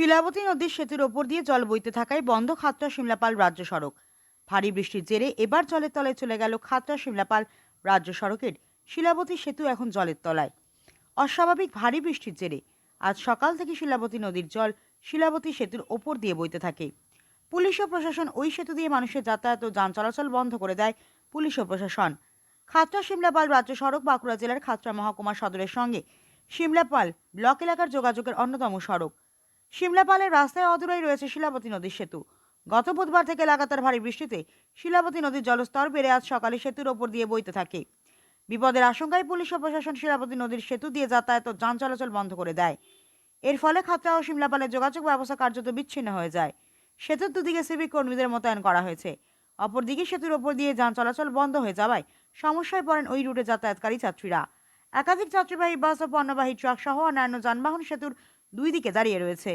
শিলাবতী নদীর সেতুর ওপর দিয়ে জল বইতে থাকায় বন্ধ খাতড়া শিমলাপাল রাজ্য সড়ক। ভারী বৃষ্টির জেরে এবার জলের তলায় চলে গেল খাতড়া শিমলাপাল রাজ্য সড়কের শিলাবতী সেতু এখন জলের তলায়। অস্বাভাবিক ভারী বৃষ্টির জেরে আজ সকাল থেকে শিলাবতী নদীর জল শিলাবতী সেতুর ওপর দিয়ে বইতে থাকে। পুলিশ ও প্রশাসন ওই সেতু দিয়ে মানুষের যাতায়াত ও যান চলাচল বন্ধ করে দেয় পুলিশ ও প্রশাসন। খাতড়া শিমলাপাল রাজ্য সড়ক বাঁকুড়া জেলার খাতড়া মহকুমা সদরের সঙ্গে শিমলাপাল ব্লক এলাকার যোগাযোগের অন্যতম সড়ক। শিমলাপালের রাস্তায় অদূরেই রয়েছে শিলাবতী নদীর সেতু। গত বুধবার থেকে লাগাতার ভারী বৃষ্টিতে শিলাবতী নদীর জলস্তর বেড়ে আজ সকালে সেতুর ওপর দিয়ে বইতে থাকে। বিপদের আশঙ্কায় পুলিশ ও প্রশাসন শিলাবতী নদীর সেতু দিয়ে যাতায়াত ও যান চলাচল বন্ধ করে দেয়। এর ফলে খাতড়া ও শিমলাপালের যোগাযোগ ব্যবস্থা কার্যত বিচ্ছিন্ন হয়ে যায়। সেতুর দুদিকে সিভিক কর্মীদের মোতায়েন করা হয়েছে। অপরদিকে সেতুর ওপর দিয়ে যান চলাচল বন্ধ হয়ে যাওয়ায় সমস্যায় পড়েন ওই রুটে যাতায়াতকারী যাত্রীরা একাধিক যাত্রীবাহী বাস ও পণ্যবাহী ট্রাক সহ অন্যান্য যানবাহন সেতুর দুই দিকে দাঁড়িয়ে রয়েছে।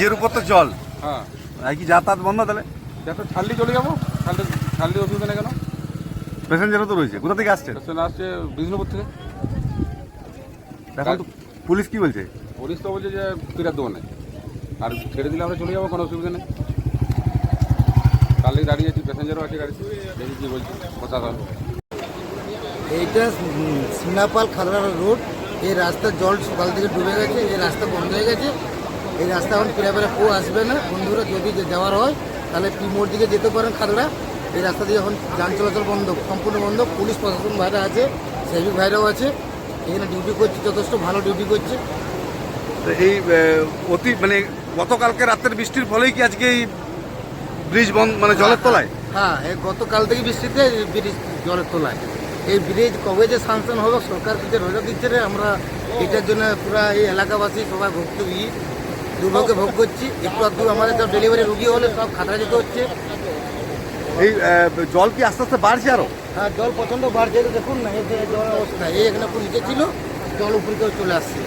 ব্রিজের উপর তো জল। হ্যাঁ। আর কি যাতায়াত বন্ধ তাহলে? যাতে ছাড়লি চলে যাব। ছাড়লে ছাড়লে অসুবিধা নেই কেন? প্যাসেঞ্জারও তো রয়েছে। কোথা থেকে আসছেন? স্টেশন আসছে বিষ্ণুপুর থেকে। এখন তো পুলিশ কি বলছে? পুলিশ তো বলছে যে ফিরার দেবো না আর ছেড়ে দিলে আমরা চলে যাব কোনো অসুবিধা নেই। কালই দাঁড়িয়ে আছি প্যাসেঞ্জারও আছে গাড়ি দেখি কী বলছে প্রশাসন। এইটা উম, সিমনাপাল খাদড়া রোড। এই রাস্তার জল সকাল থেকে ডুবে গেছে এই রাস্তা বন্ধ হয়ে গেছে। এই রাস্তা এখন ফিরে ফিরে কেউ আসবে না। বন্ধুরা যদি যাওয়ার হয় তাহলে পি মোড় দিকে যেতে পারেন খাদড়া এই রাস্তা দিয়ে এখন যান চলাচল বন্ধ সম্পূর্ণ বন্ধ। পুলিশ প্রশাসন ভাইরা আছে সেভিক ভাইরাও আছে। এখানে ডিউটি করছে যথেষ্ট ভালো ডিউটি করছে। এই অতি মানে গতকালকে রাতের বৃষ্টির ফলেই কি আজকে এই ব্রিজ বন্ধ মানে জলের তলায়? হ্যাঁ এই গতকাল থেকে বৃষ্টিতে ব্রিজ জলের তোলায়। এই ব্রিজ কবে যে সাংশন হবে সরকার যে রোজা দিচ্ছে রে আমরা এটার জন্য পুরা এই এলাকাবাসী সবাই ভুক্তভোগী দুর্ভোগে ভোগ করছি। একটু আধটু আমাদের সব ডেলিভারি রুগী হলে সব খাতরা যেতে হচ্ছে। এই জল কি আস্তে আস্তে বাড়ছে আরও? হ্যাঁ জল প্রচণ্ড বাড়ছে। দেখুন না এই জল অবস্থা। এই এখানে নিচে ছিল জল উপরে চলে আসছে।